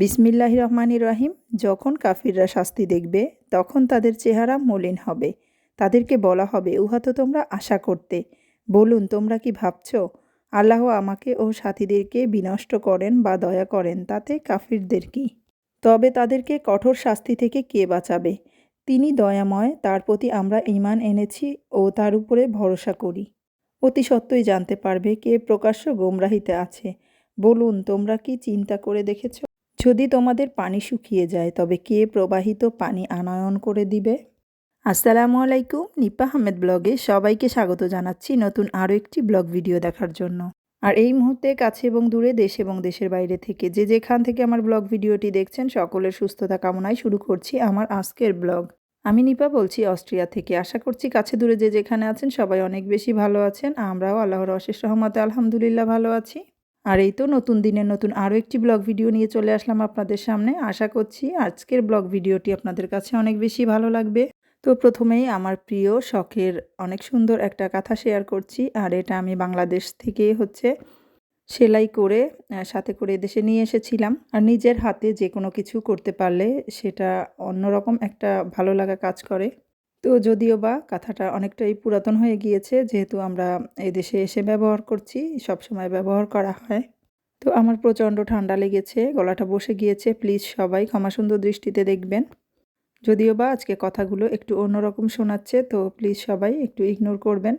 বিসমিল্লাহ রহমান রহিম, যখন কাফিররা শাস্তি দেখবে, তখন তাদের চেহারা মলিন হবে। তাদেরকে বলা হবে, উহা তো তোমরা আশা করতে। বলুন, তোমরা কি ভাবছ? আল্লাহ আমাকে ও সাথীদেরকে বিনষ্ট করেন বা দয়া করেন, তাতে কাফিরদের কি? তবে তাদেরকে কঠোর শাস্তি থেকে কে বাঁচাবে? তিনি দয়াময়, তার প্রতি আমরা ইমান এনেছি ও তার উপরে ভরসা করি। অতি সত্ত্বই জানতে পারবে কে প্রকাশ্য গোমরাহিতে আছে। বলুন, তোমরা কি চিন্তা করে দেখেছ? যদি তোমাদের পানি শুকিয়ে যায়, তবে কে প্রবাহিত পানি আনয়ন করে দিবে? আসসালামু আলাইকুম নিপা আহমেদ ব্লগে সবাইকে স্বাগত জানাচ্ছি নতুন আরও একটি ব্লগ ভিডিও দেখার জন্য। আর এই মুহূর্তে কাছে এবং দূরে দেশ এবং দেশের বাইরে থেকে যে যেখান থেকে আমার ব্লগ ভিডিওটি দেখছেন, সকলের সুস্থতা কামনায় শুরু করছি আমার আজকের ব্লগ। আমি নিপা বলছি, অস্ট্রিয়া থেকে। আশা করছি কাছে দূরে যে যেখানে আছেন, সবাই অনেক বেশি ভালো আছেন। আমরাও আল্লাহর অশেষ রহমতে আলহামদুলিল্লাহ ভালো আছি। আর এই তো নতুন দিনের নতুন আরও একটি ব্লগ ভিডিও নিয়ে চলে আসলাম আপনাদের সামনে। আশা করছি আজকের ব্লগ ভিডিওটি আপনাদের কাছে অনেক বেশি ভালো লাগবে। তো প্রথমেই আমার প্রিয় শখের অনেক সুন্দর একটা কথা শেয়ার করছি, আর এটা আমি বাংলাদেশ থেকে হচ্ছে সেলাই করে সাথে করে দেশে নিয়ে এসেছিলাম। আর নিজের হাতে যে কোনো কিছু করতে পারলে সেটা অন্যরকম একটা ভালো লাগা কাজ করে। তো যদিও বা কাঁথাটা অনেকটাই পুরাতন হয়ে গিয়েছে, যেহেতু আমরা এই দেশে এসে ব্যবহার করছি, সব সময় ব্যবহার করা হয়। তো আমার প্রচণ্ড ঠান্ডা লেগেছে, গলাটা বসে গিয়েছে, প্লিজ সবাই ক্ষমা সুন্দর দৃষ্টিতে দেখবেন। যদিও বা আজকে কথাগুলো একটু অন্যরকম শোনাচ্ছে, তো প্লিজ সবাই একটু ইগনোর করবেন।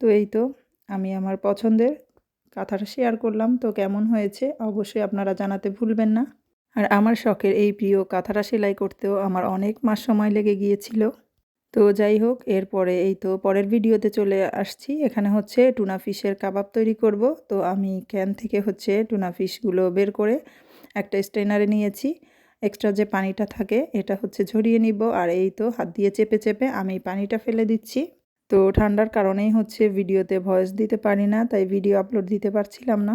তো এই তো, আমি আমার পছন্দের কথাটা শেয়ার করলাম। তো কেমন হয়েছে, অবশ্যই আপনারা জানাতে ভুলবেন না। আর আমার শখের এই প্রিয় কাঁথাটা সেলাই করতেও আমার অনেক মাস সময় লেগে গিয়েছিল। তো যাই হোক, এরপরে এই তো পরের ভিডিওতে চলে আসছি। এখানে হচ্ছে টুনা ফিশের কাবাব তৈরি করব। তো আমি ক্যান থেকে হচ্ছে টুনা ফিশগুলো বের করে একটা স্ট্রেনারে নিয়েছি। এক্সট্রা যে পানিটা থাকে, এটা হচ্ছে ঝরিয়ে নিব। আর এই তো হাত দিয়ে চেপে চেপে আমি পানিটা ফেলে দিচ্ছি। তো ঠান্ডার কারণেই হচ্ছে ভিডিওতে ভয়েস দিতে পারি না, তাই ভিডিও আপলোড দিতে পারছিলাম না।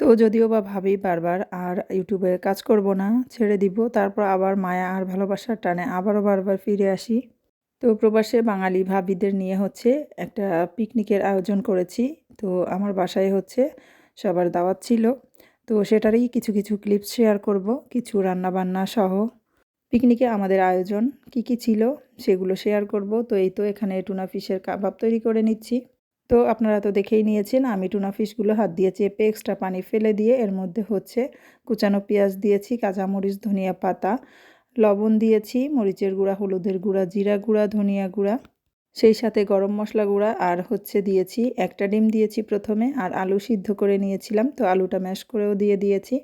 তো যদিও বা ভাবি বারবার আর ইউটিউবে কাজ করব না, ছেড়ে দিব। তারপর আবার মায়া আর ভালোবাসার টানে আবারও বারবার ফিরে আসি। তো প্রবাসে বাঙালি ভাবিদের নিয়ে হচ্ছে একটা পিকনিকের আয়োজন করেছি। তো আমার বাসায় হচ্ছে সবার দাওয়াত ছিল। তো সেটারই কিছু কিছু ক্লিপস শেয়ার করব, কিছু রান্না বান্না সহ। পিকনিকে আমাদের আয়োজন কি কি ছিল সেগুলো শেয়ার করব। তো এই তো এখানে টুনা ফিশের কাবাব তৈরি করে নিচ্ছি। তো আপনারা তো দেখেই নিয়েছেন, আমি টুনা ফিশগুলো হাত দিয়ে চেপে এক্সট্রা পানি ফেলে দিয়ে এর মধ্যে হচ্ছে কুচানো পেঁয়াজ দিয়েছি, কাঁচামরিচ, ধনিয়া পাতা লবণ দিয়েছি, মরিচের গুঁড়া, হলুদের গুঁড়া, জিরা গুঁড়া, ধনিয়া গুঁড়া, সেই সাথে গরম মশলা গুঁড়া আর হচ্ছে দিয়েছি, একটা ডিম দিয়েছি প্রথমে আর আলু সিদ্ধ করে নিয়েছিলাম, তো আলুটা ম্যাশ করেও দিয়ে দিয়েছি।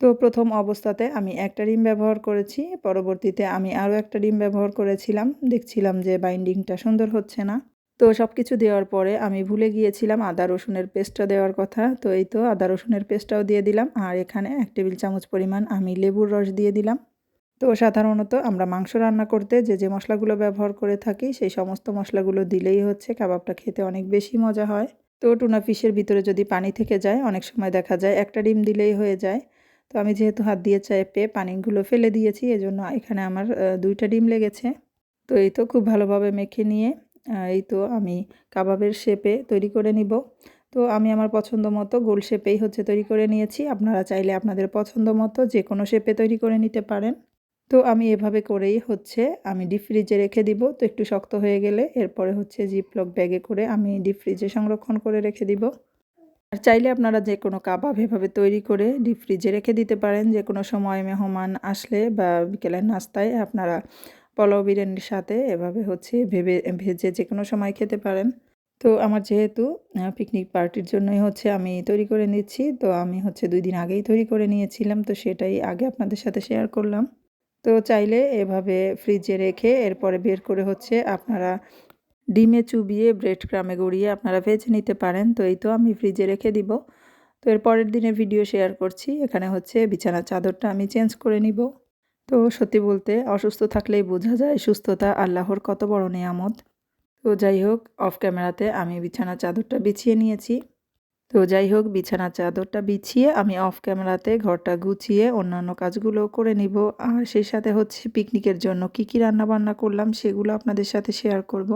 তো প্রথম অবস্থাতে আমি একটা ডিম ব্যবহার করেছি, পরবর্তীতে আমি আরও একটা ডিম ব্যবহার করেছিলাম, দেখছিলাম যে বাইন্ডিংটা সুন্দর হচ্ছে না। তো সব কিছু দেওয়ার পরে আমি ভুলে গিয়েছিলাম আদা রসুনের পেস্টটা দেওয়ার কথা, তো এই তো আদা রসুনের পেস্টটাও দিয়ে দিলাম, আর এখানে এক টেবিল চামচ পরিমাণ আমি লেবুর রস দিয়ে দিলাম। তো সাধারণত আমরা মাংস রান্না করতে যে যে মশলাগুলো ব্যবহার করে থাকি, সেই সমস্ত মশলাগুলো দিলেই হচ্ছে কাবাবটা খেতে অনেক বেশি মজা হয়। তো টুনা ফিশের ভিতরে যদি পানি থেকে যায়, অনেক সময় দেখা যায় একটা ডিম দিলেই হয়ে যায়। তো আমি যেহেতু হাত দিয়ে চেপে পানিগুলো ফেলে দিয়েছি, এজন্য এখানে আমার দুইটা ডিম লেগেছে। তো এই তো খুব ভালোভাবে মেখে নিয়ে এই তো আমি কাবাবের শেপে তৈরি করে নিব। তো আমি আমার পছন্দ মতো গোল শেপেই হচ্ছে তৈরি করে নিয়েছি। আপনারা চাইলে আপনাদের পছন্দ মতো যে কোনো শেপে তৈরি করে নিতে পারেন। তো আমি এভাবে করেই হচ্ছে আমি ডিপ ফ্রিজে রেখে দিব। তো একটু শক্ত হয়ে গেলে এরপরে হচ্ছে জিপলক ব্যাগে করে আমি ডিপ ফ্রিজে সংরক্ষণ করে রেখে দিব। আর চাইলে আপনারা যে কোনো কাবাব এভাবে তৈরি করে ডিপ ফ্রিজে রেখে দিতে পারেন। যে কোনো সময় মেহমান আসলে বা বিকেলের নাস্তায় আপনারা পোলাও বিরিয়ানির সাথে এভাবে হচ্ছে ভেবে, ভেজে যে কোনো সময় খেতে পারেন। তো আমার যেহেতু পিকনিক পার্টির জন্যই হচ্ছে আমি তৈরি করে নিচ্ছি। তো আমি হচ্ছে দুই দিন আগেই তৈরি করে নিয়েছিলাম। তো সেটাই আগে আপনাদের সাথে শেয়ার করলাম। তো চাইলে এভাবে ফ্রিজে রেখে এরপরে বের করে হচ্ছে আপনারা ডিমে চুবিয়ে ব্রেড ক্রামে গড়িয়ে আপনারা ভেজে নিতে পারেন। তো এই তো আমি ফ্রিজে রেখে দিব। তো এর পরের দিনে ভিডিও শেয়ার করছি। এখানে হচ্ছে বিছানার চাদরটা আমি চেঞ্জ করে নিব। তো সত্যি বলতে অসুস্থ থাকলেই বোঝা যায় সুস্থতা আল্লাহর কত বড় নিয়ামত। তো যাই হোক অফ ক্যামেরাতে আমি বিছানার চাদরটা বিছিয়ে নিয়েছি। তো যাই হোক, বিছানার চাদরটা বিছিয়ে আমি অফ ক্যামেরাতে ঘরটা গুছিয়ে অন্যান্য কাজগুলো করে নিব। আর সেই সাথে হচ্ছে পিকনিকের জন্য কি কি রান্না বান্না করলাম সেগুলো আপনাদের সাথে শেয়ার করব।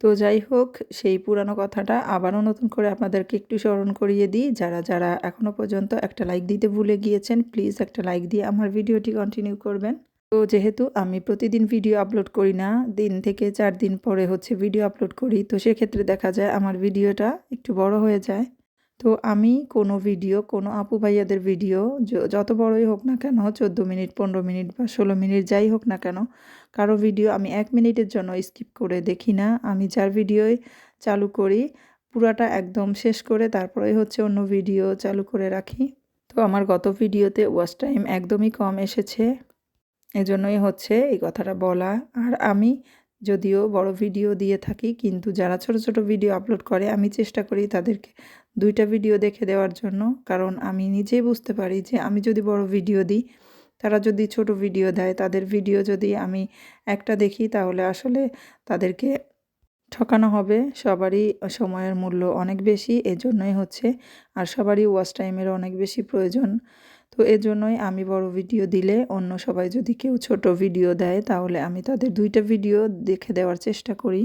তো যাই হোক, সেই পুরানো কথাটা আবারও নতুন করে আপনাদেরকে একটু স্মরণ করিয়ে দিই। যারা যারা এখনও পর্যন্ত একটা লাইক দিতে ভুলে গিয়েছেন প্লিজ একটা লাইক দিয়ে আমার ভিডিওটি কন্টিনিউ করবেন। তো যেহেতু আমি প্রতিদিন ভিডিও আপলোড করি না, দিন থেকে চার দিন পরে হচ্ছে ভিডিও আপলোড করি, তো সেক্ষেত্রে দেখা যায় আমার ভিডিওটা একটু বড় হয়ে যায়। তো আমি কোনো ভিডিও কোনো আপু ভাইয়াদের ভিডিও যত বড়ই হোক না কেন, চোদ্দ মিনিট, পনেরো মিনিট বা ষোলো মিনিট যাই হোক না কেন, কারও ভিডিও আমি এক মিনিটের জন্য স্কিপ করে দেখি না। আমি যার ভিডিওই চালু করি, পুরাটা একদম শেষ করে তারপরেই হচ্ছে অন্য ভিডিও চালু করে রাখি। তো আমার গত ভিডিওতে ওয়াচ টাইম একদমই কম এসেছে। এজন্যই হচ্ছে এই কথাটা বলা। আর আমি যদিও বড় ভিডিও দিয়ে থাকি, কিন্তু যারা ছোট ছোট ভিডিও আপলোড করে, আমি চেষ্টা করি তাদেরকে দুইটা ভিডিও দেখে দেওয়ার জন্য। কারণ আমি নিজেই বুঝতে পারি যে আমি যদি বড় ভিডিও দিই, তারা যদি ছোট ভিডিও দেয়, তাদের ভিডিও যদি আমি একটা দেখি, তাহলে আসলে তাদেরকে ঠকানো হবে। সবারই সময়ের মূল্য অনেক বেশি, এজন্যই হচ্ছে। আর সবারই ওয়াচ টাইমের অনেক বেশি প্রয়োজন। তো এজন্যই আমি বড় ভিডিও দিলে অন্য সবাই যদি কেউ ছোট ভিডিও দেয়, তাহলে আমি তাদের দুইটা ভিডিও দেখে দেওয়ার চেষ্টা করি।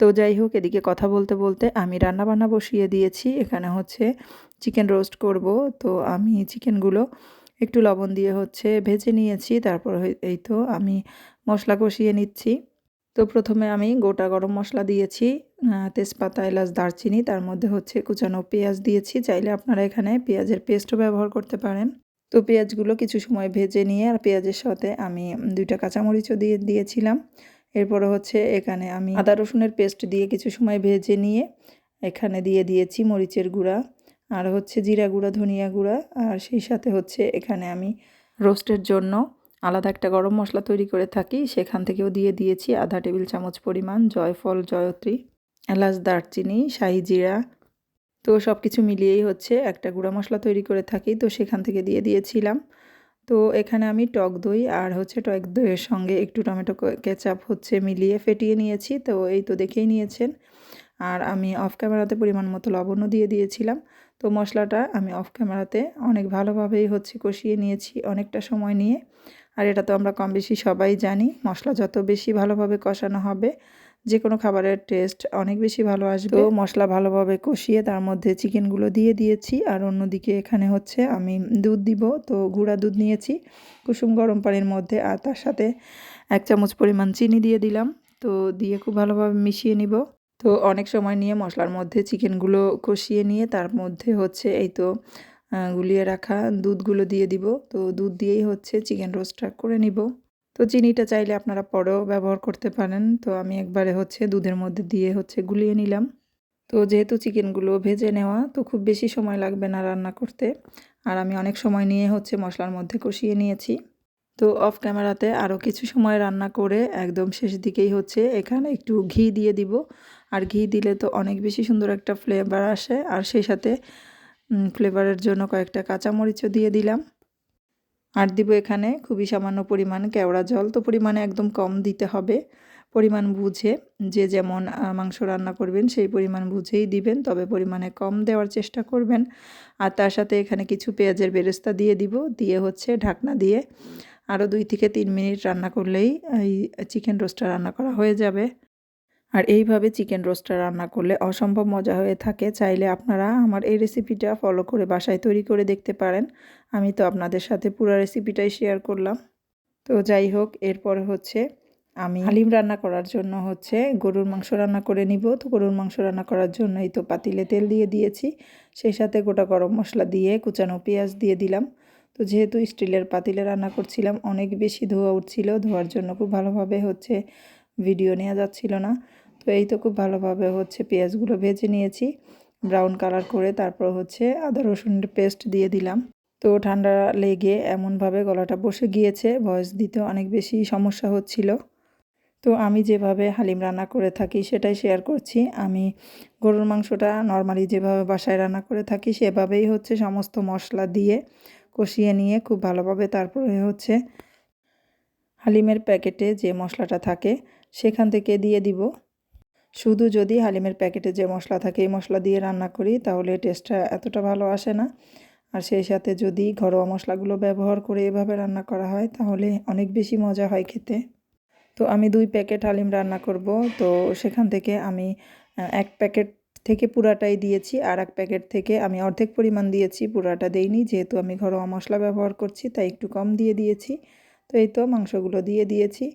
তো যাই হোক, এদিকে কথা বলতে বলতে আমি রান্না বান্না বসিয়ে দিয়েছি। এখানে হচ্ছে চিকেন রোস্ট করব। তো আমি চিকেনগুলো একটু লবণ দিয়ে হচ্ছে ভেজে নিয়েছি। তারপর এই তো আমি মশলা কষিয়ে নিচ্ছি। তো প্রথমে আমি গোটা গরম মশলা দিয়েছি তেজপাতা, এলাচ, দারচিনি, তার মধ্যে হচ্ছে কুচানো পেঁয়াজ দিয়েছি। চাইলে আপনারা এখানে পেঁয়াজের পেস্টও ব্যবহার করতে পারেন। তো পেঁয়াজগুলো কিছু সময় ভেজে নিয়ে আর পেঁয়াজের সাথে আমি দুইটা কাঁচামরিচও দিয়ে দিয়েছিলাম। এরপরে হচ্ছে এখানে আমি আদা, রসুনের পেস্ট দিয়ে কিছু সময় ভেজে নিয়ে এখানে দিয়ে দিয়েছি মরিচের গুঁড়া, আর হচ্ছে জিরা গুঁড়া, ধনিয়া গুঁড়া, আর সেই সাথে হচ্ছে এখানে আমি রোস্টের জন্য আলাদা একটা গরম মশলা তৈরি করে থাকি, সেখান থেকেও দিয়ে দিয়েছি আধা টেবিল চামচ পরিমাণ জয়ফল, জয়ত্রী, এলাচ, দারচিনি, শাহি জিরা। তো সব কিছু মিলিয়েই হচ্ছে একটা গুঁড়া মশলা তৈরি করে থাকি, তো সেখান থেকে দিয়ে দিয়েছিলাম। তো এখানে আমি টক দই আর হচ্ছে টক দইয়ের সঙ্গে একটু টমেটো কেচাপ হচ্ছে মিলিয়ে ফেটিয়ে নিয়েছি, তো এই তো দেখেই নিয়েছেন। আর আমি অফ ক্যামেরাতে পরিমাণ মতো লবণও দিয়ে দিয়েছিলাম। তো মশলাটা আমি অফ ক্যামেরাতে অনেক ভালোভাবেই হচ্ছে কষিয়ে নিয়েছি অনেকটা সময় নিয়ে। আর এটা তো আমরা কম বেশি সবাই জানি, মশলা যত বেশি ভালোভাবে কষানো হবে যে কোনো খাবারের টেস্ট অনেক বেশি ভালো আসবে। তো মশলা ভালোভাবে কষিয়ে তার মধ্যে চিকেনগুলো দিয়ে দিয়েছি, আর অন্যদিকে এখানে হচ্ছে আমি দুধ দিব। তো গুঁড়া দুধ নিয়েছি, কুসুম গরম পানির মধ্যে, আর তার সাথে এক চামচ পরিমাণ চিনি দিয়ে দিলাম। তো দিয়ে খুব ভালোভাবে মিশিয়ে নিব। তো অনেক সময় নিয়ে মশলার মধ্যে চিকেনগুলো কষিয়ে নিয়ে তার মধ্যে হচ্ছে এই তো গুলিয়ে রাখা দুধগুলো দিয়ে দিব। তো দুধ দিয়েই হচ্ছে চিকেন রোস্টটা করে নিব। তো চিনিটা চাইলে আপনারা পরেও ব্যবহার করতে পারেন। তো আমি একবারে হচ্ছে দুধের মধ্যে দিয়ে হচ্ছে গুলিয়ে নিলাম। তো যেহেতু চিকেনগুলো ভেজে নেওয়া, তো খুব বেশি সময় লাগবে না রান্না করতে। আর আমি অনেক সময় নিয়ে হচ্ছে মশলার মধ্যে কষিয়ে নিয়েছি। তো অফ ক্যামেরাতে আরও কিছু সময় রান্না করে একদম শেষ দিকেই হচ্ছে এখানে একটু ঘি দিয়ে দিব। আর ঘি দিলে তো অনেক বেশি সুন্দর একটা ফ্লেভার আসে। আর সেই সাথে ফ্লেভারের জন্য কয়েকটা কাঁচামরিচও দিয়ে দিলাম। আর দিব এখানে খুবই সামান্য পরিমাণ কেওড়া জল। তো পরিমাণে একদম কম দিতে হবে। পরিমাণ বুঝে যে যেমন মাংস রান্না করবেন সেই পরিমাণ বুঝেই দিবেন। তবে পরিমাণে কম দেওয়ার চেষ্টা করবেন। আর তার সাথে এখানে কিছু পেঁয়াজের বেরেস্তা দিয়ে দিব। দিয়ে হচ্ছে ঢাকনা দিয়ে আরও দুই থেকে তিন মিনিট রান্না করলেই এই চিকেন রোস্টটা রান্না করা হয়ে যাবে। আর এইভাবে চিকেন রোস্টার রান্না করলে অসম্ভব মজা হয়ে থাকে। চাইলে আপনারা আমার এই রেসিপিটা ফলো করে বাসায় তৈরি করে দেখতে পারেন। আমি তো আপনাদের সাথে পুরো রেসিপিটাই শেয়ার করলাম। তো যাই হোক, এরপর হচ্ছে আমি হালিম রান্না করার জন্য হচ্ছে গরুর মাংস রান্না করে নিব। তো গরুর মাংস রান্না করার জন্যই তো পাতিলে তেল দিয়ে দিয়েছি। সেই সাথে গোটা গরম মশলা দিয়ে কুচানো পেঁয়াজ দিয়ে দিলাম। তো যেহেতু স্টিলের পাতিলে রান্না করছিলাম, অনেক বেশি ধোয়া উঠছিল। ধোয়ার জন্য খুব ভালোভাবে হচ্ছে ভিডিও নেওয়া যাচ্ছিল না। এই তো খুব ভালোভাবে হচ্ছে পেঁয়াজগুলো ভেজে নিয়েছি ব্রাউন কালার করে তারপর হচ্ছে আদা রসুনের পেস্ট দিয়ে দিলাম। তো ঠান্ডা লেগে এমনভাবে গলাটা বসে গিয়েছে, ভয়েস দিতে অনেক বেশি সমস্যা হচ্ছিল। তো আমি যেভাবে হালিম রান্না করে থাকি সেটাই শেয়ার করছি। আমি গরুর মাংসটা নর্মালি যেভাবে বাসায় রান্না করে থাকি সেভাবেই হচ্ছে সমস্ত মশলা দিয়ে কষিয়ে নিয়ে খুব ভালোভাবে তারপরে হচ্ছে হালিমের প্যাকেটে যে মশলাটা থাকে সেখান থেকে দিয়ে দিব। শুধু যদি হালিমের প্যাকেটে যে মশলা থাকে, এই মশলা দিয়ে রান্না করি, তাহলে টেস্টটা এতটা ভালো আসে না। আর সেই সাথে যদি ঘরোয়া মশলাগুলো ব্যবহার করে এভাবে রান্না করা হয়, তাহলে অনেক বেশি মজা হয় খেতে। তো আমি দুই প্যাকেট হালিম রান্না করব। তো সেখান থেকে আমি এক প্যাকেট থেকে পুরাটাই দিয়েছি, আর এক প্যাকেট থেকে আমি অর্ধেক পরিমাণ দিয়েছি, পুরাটা দেইনি। যেহেতু আমি ঘরোয়া মশলা ব্যবহার করছি, তাই একটু কম দিয়ে দিয়েছি। তো এই তো মাংসগুলো দিয়ে দিয়েছি।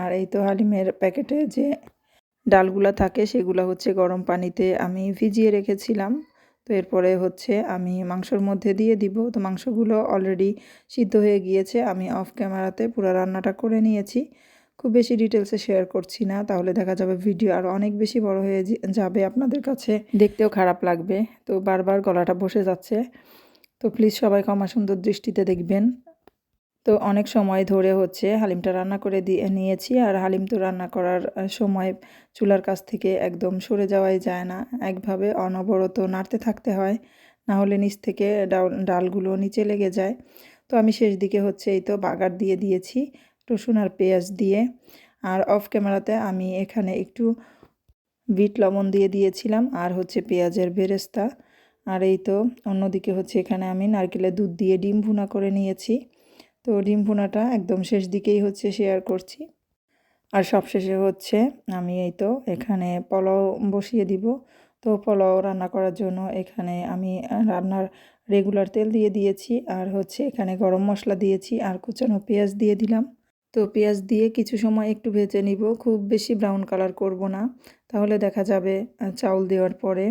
আর এই তো হালিমের প্যাকেটে যে ডালগুলা থাকে, সেগুলো হচ্ছে গরম পানিতে আমি ভিজিয়ে রেখেছিলাম। তো এরপরে হচ্ছে আমি মাংসর মধ্যে দিয়ে দিব। তো মাংসগুলো অলরেডি সিদ্ধ হয়ে গিয়েছে। আমি অফ ক্যামেরাতে পুরো রান্নাটা করে নিয়েছি। খুব বেশি ডিটেলসে শেয়ার করছি না, তাহলে দেখা যাবে ভিডিও আর অনেক বেশি বড় হয়ে যাবে আপনাদের কাছে। দেখতেও খারাপ লাগবে। তো বারবার গলাটা বসে যাচ্ছে। তো প্লিজ সবাই ক্ষমা সুন্দর দৃষ্টিতে দেখবেন। তো অনেক সময় ধরে হচ্ছে হালিমটা রান্না করে দিয়ে নিয়েছি আর হালিম তো রান্না করার সময় চুলার কাছ থেকে একদম সরে যাওয়াই যায় না। একভাবে অনবরত নাড়তে থাকতে হয়, না হলে নিচ থেকে ডাল, ডালগুলো নিচে লেগে যায়। তো আমি শেষ দিকে হচ্ছে এই তো বাগার দিয়ে দিয়েছি, রসুন আর পেঁয়াজ দিয়ে। আর অফ ক্যামেরাতে আমি এখানে একটু বিট লবণ দিয়ে দিয়েছিলাম আর হচ্ছে পেঁয়াজের বেরেস্তা। আর এই তো অন্যদিকে হচ্ছে এখানে আমি নারকেলের দুধ দিয়ে ডিম ভুনা করে নিয়েছি। তো ডিম ভুনাটা একদম শেষ দিকেই হচ্ছে শেয়ার করছি। আর সবশেষে হচ্ছে আমি এই তো এখানে পোলাও বসিয়ে দিব। তো পোলাও রান্না করার জন্য এখানে আমি রান্নার রেগুলার তেল দিয়ে দিয়েছি আর হচ্ছে এখানে গরম মশলা দিয়েছি আর কুচানো পেঁয়াজ দিয়ে দিলাম। তো পেঁয়াজ দিয়ে কিছু সময় একটু ভেজে নিব, খুব বেশি ব্রাউন কালার করব না। তাহলে দেখা যাবে চাউল দেওয়ার পরে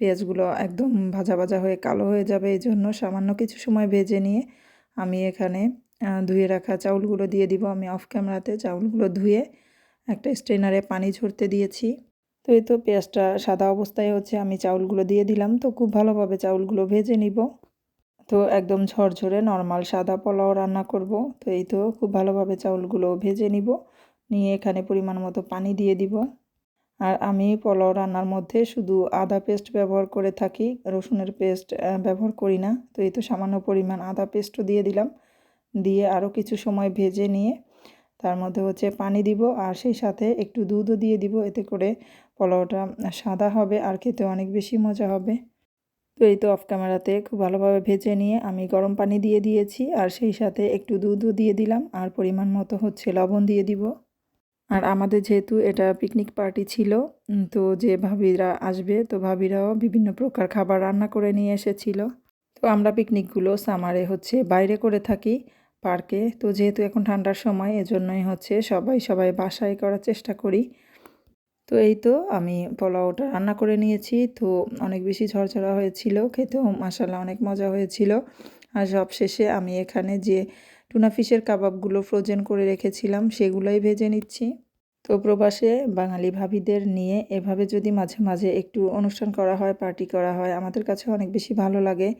পেঁয়াজগুলো একদম ভাজা ভাজা হয়ে কালো হয়ে যাবে। এই জন্য সামান্য কিছু সময় ভেজে নিয়ে আমি এখানে ধুয়ে রাখা চাউলগুলো দিয়ে দিব। আমি অফ ক্যামেরাতে চাউলগুলো ধুয়ে একটা স্ট্রেনারে পানি ঝরতে দিয়েছি। তো এই তো পেঁয়াজটা সাদা অবস্থায় হচ্ছে, আমি চাউলগুলো দিয়ে দিলাম। তো খুব ভালোভাবে চাউলগুলো ভেজে নিব। তো একদম ঝরঝরে নর্মাল সাদা পোলাও রান্না করব। তো এই তো খুব ভালোভাবে চাউলগুলো ভেজে নিব। নিয়ে এখানে পরিমাণ মতো পানি দিয়ে দিব। আর আমি পোলাও রান্নার মধ্যে শুধু আদা পেস্ট ব্যবহার করে থাকি। রসুনের পেস্ট ব্যবহার করি না। তো এই তো সামান্য পরিমাণ আদা পেস্টও দিয়ে দিলাম। দিয়ে আরও কিছু সময় ভেজে নিয়ে তার মধ্যে হচ্ছে পানি দিব আর সেই সাথে একটু দুধও দিয়ে দিব। এতে করে পোলাওটা সাদা হবে আর খেতে অনেক বেশি মজা হবে। তো এই তো অফ ক্যামেরাতে খুব ভালোভাবে ভেজে নিয়ে আমি গরম পানি দিয়ে দিয়েছি আর সেই সাথে একটু দুধও দিয়ে দিলাম আর পরিমাণ মতো হচ্ছে লবণ দিয়ে দিব। আর আমাদের যেহেতু এটা পিকনিক পার্টি ছিল তো যে ভাবিরা আসবে, তো ভাবিরাও বিভিন্ন প্রকার খাবার রান্না করে নিয়ে এসেছিল। তো আমরা পিকনিকগুলো সামারে হচ্ছে বাইরে করে থাকি। পার্কে। তো যেহেতু এখন ঠান্ডার সময়, এজন্যই হচ্ছে সবাই সবাই বাসায় করার চেষ্টা করি। তো এই তো আমি পোলাওটা রান্না করে নিয়েছি। তো অনেক বেশি ঝরঝরা হয়েছিল, খেতেও মাসাল্লাহ অনেক মজা হয়েছিল। আর সব শেষে আমি এখানে যে টুনা ফিশের কাবাবগুলো ফ্রোজেন করে রেখেছিলাম, সেগুলোই ভেজে নিচ্ছি। তো প্রবাসে বাঙালি ভাবিদের নিয়ে এভাবে যদি মাঝে মাঝে একটু অনুষ্ঠান করা হয় পার্টি করা হয়, আমাদের কাছে অনেক বেশি ভালো লাগে।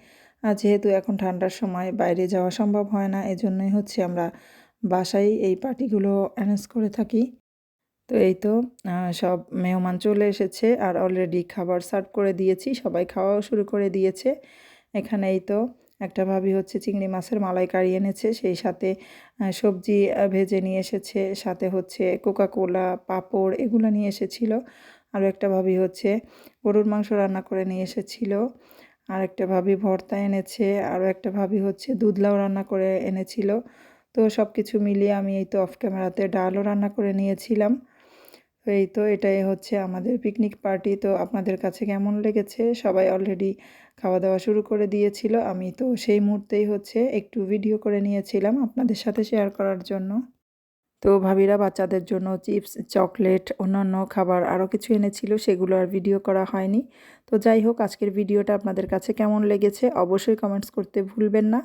আর যেহেতু এখন ঠান্ডার সময় বাইরে যাওয়া সম্ভব হয় না, এজন্যই হচ্ছে আমরা বাসায় এই পার্টিগুলো অ্যারেঞ্জ করে থাকি। তো এই তো সব মেহমান চলে এসেছে আর অলরেডি খাবার সার্ভ করে দিয়েছি, সবাই খাওয়াও শুরু করে দিয়েছে। এখানে এই তো, একটা ভাবি হচ্ছে চিংড়ি মাছের মালাইকারি এনেছে, সেই সাথে সবজি ভেজে নিয়ে এসেছে, সাথে হচ্ছে কোকা কোলা পাঁপড়, এগুলো নিয়ে এসেছিল। আরও একটা ভাবি হচ্ছে গরুর মাংস রান্না করে নিয়ে এসেছিল। আর একটা ভাবি ভর্তা এনেছে আরও একটা ভাবি হচ্ছে দুধলাও রান্না করে এনেছিল। তো সব কিছু মিলিয়ে আমি এই তো অফ ক্যামেরাতে ডালও রান্না করে নিয়েছিলাম। তো এই তো এটাই হচ্ছে আমাদের পিকনিক পার্টি তো আপনাদের কাছে কেমন লেগেছে? সবাই অলরেডি খাওয়া দাওয়া শুরু করে দিয়েছিল। আমি তো সেই মুহূর্তেই হচ্ছে একটু ভিডিও করে নিয়েছিলাম আপনাদের সাথে শেয়ার করার জন্য। তো ভাবিরা বাচ্চাদের জন্য চিপস, চকলেট, অন্যান্য খাবার আরও কিছু এনেছিল, সেগুলো আর ভিডিও করা হয়নি। তো যাই হোক, আজকের ভিডিওটা আপনাদের কাছে কেমন লেগেছে অবশ্যই কমেন্টস করতে ভুলবেন না।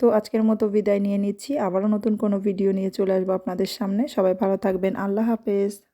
তো আজকের মতো বিদায় নিয়ে নিচ্ছি। আবারও নতুন কোনো ভিডিও নিয়ে চলে আসব আপনাদের সামনে। সবাই ভালো থাকবেন। আল্লাহ হাফেজ।